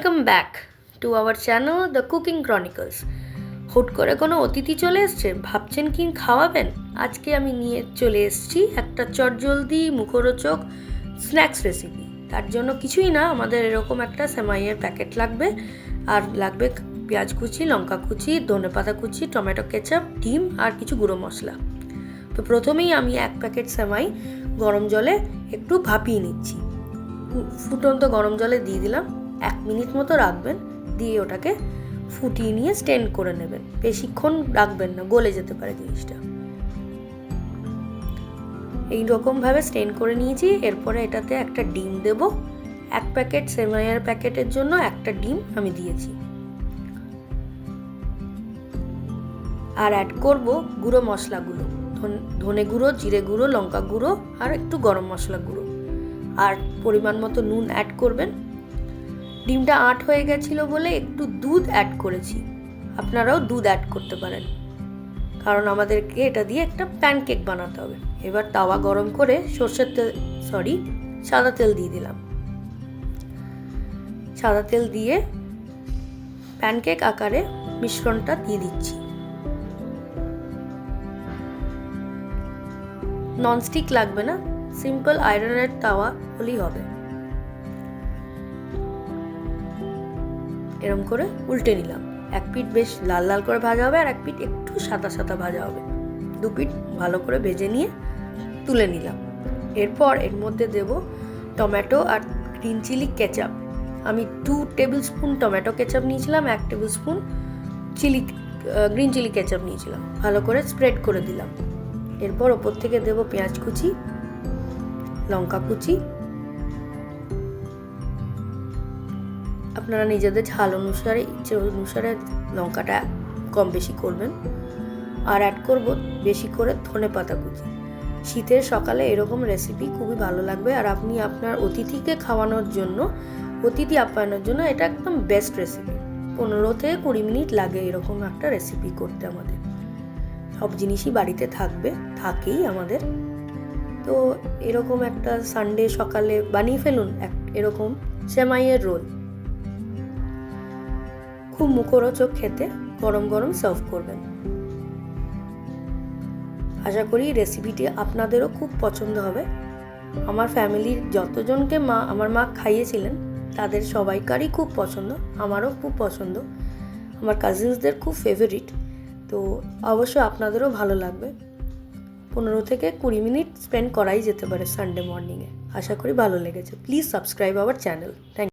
Welcome back to our channel the cooking chronicles হুট করে কোনো অতিথি চলে এসছে? ভাবছেন কি খাওয়াবেন? আজকে আমি নিয়ে চলে এসেছি একটা চটজলদি মুখরোচক স্ন্যাক্স রেসিপি তার জন্য কিছুই না, আমাদের এরকম একটা সেমাইয়ের প্যাকেট লাগবে। আর লাগবে পেঁয়াজ কুচি, লঙ্কা কুচি, ধনেপাতা কুচি, টমেটো কেচাপ, ডিম আর কিছু গুঁড়ো মশলা। তো প্রথমেই আমি এক প্যাকেট সেমাই গরম জলে একটু ভাপিয়ে নিচ্ছি। ফুটন্ত গরম জলে দিয়ে দিলাম। এক মিনিট মতো রাখবেন, দিয়ে ওটাকে ফুটিয়ে নিয়ে স্টেন্ড করে নেবেন। বেশিক্ষণ রাখবেন না, গলে যেতে পারে জিনিসটা। এই রকমভাবে স্টেন করে নিয়েছি, এরপরে এটাতে একটা ডিম দেব। এক প্যাকেট সেমাইয়ের প্যাকেটের জন্য একটা ডিম আমি দিয়েছি। আর অ্যাড করব গুঁড়ো মশলাগুলো। ধন- ধনে গুঁড়ো, জিরে গুঁড়ো, লঙ্কা গুঁড়ো, আর একটু গরম মশলা গুঁড়ো। আর পরিমাণ মতো নুন অ্যাড করবেন। ডিমটা আট হয়ে গেছিল বলে একটু দুধ অ্যাড করেছি। আপনারাও দুধ অ্যাড করতে পারেন। কারণ আমাদেরকে এটা দিয়ে একটা প্যানকেক বানাতে হবে। এবার তাওয়া গরম করে সর্ষের তেল সরি সাদা তেল দিয়ে দিলাম। সাদা তেল দিয়ে প্যানকেক আকারে মিশ্রণটা দিয়ে দিচ্ছি। ননস্টিক লাগবে না সিম্পল আয়রনের তাওয়া হলেই হবে। এরম করে উল্টে নিলাম। এক পিঠ বেশ লাল লাল করে ভাজা হবে আর এক পিঠ একটু সাদা সাদা ভাজা হবে। দু পিঠ ভালো করে ভেজে নিয়ে তুলে নিলাম। এরপর এর মধ্যে দেব টমেটো আর গ্রিন চিলি কেচাপ। আমি two tablespoon tomato ketchup নিয়েছিলাম, এক tablespoon chilli green chilli ketchup নিয়েছিলাম। ভালো করে স্প্রেড করে দিলাম। এরপর ওপর থেকে দেব পেঁয়াজ কুচি, লঙ্কা কুচি আপনারা নিজেদের ঝাল অনুসারে, ইচ্ছে অনুসারে লঙ্কাটা কম বেশি করবেন। আর অ্যাড করব বেশি করে ধনে পাতা কুচি। শীতের সকালে এরকম রেসিপি খুবই ভালো লাগবে। আর আপনি আপনার অতিথিকে খাওয়ানোর জন্য, অতিথি আপ্যায়নের জন্য এটা একদম বেস্ট রেসিপি পনেরো থেকে কুড়ি মিনিট লাগে এরকম একটা রেসিপি করতে আমাদের। সব জিনিসই বাড়িতে থাকবে, থাকেই আমাদের। তো এরকম একটা সানডে সকালে বানিয়ে ফেলুন এক, এরকম সেমাইয়ের রোল। খুব মুখরোচক খেতে গরম গরম সার্ভ করবেন। আশা করি রেসিপিটি আপনাদেরও খুব পছন্দ হবে। আমার ফ্যামিলির যতজনকে মা, আমার মা খাইয়েছিলেন, তাদের সবাইকারই খুব পছন্দ, আমারও খুব পছন্দ। আমার কাজিনসদের খুব ফেভারিট তো অবশ্য আপনাদেরও ভালো লাগবে। পনেরো থেকে কুড়ি মিনিট স্পেন্ড করাই যেতে পারে সানডে মর্নিংয়ে আশা করি ভালো লেগেছে। Please subscribe our channel thank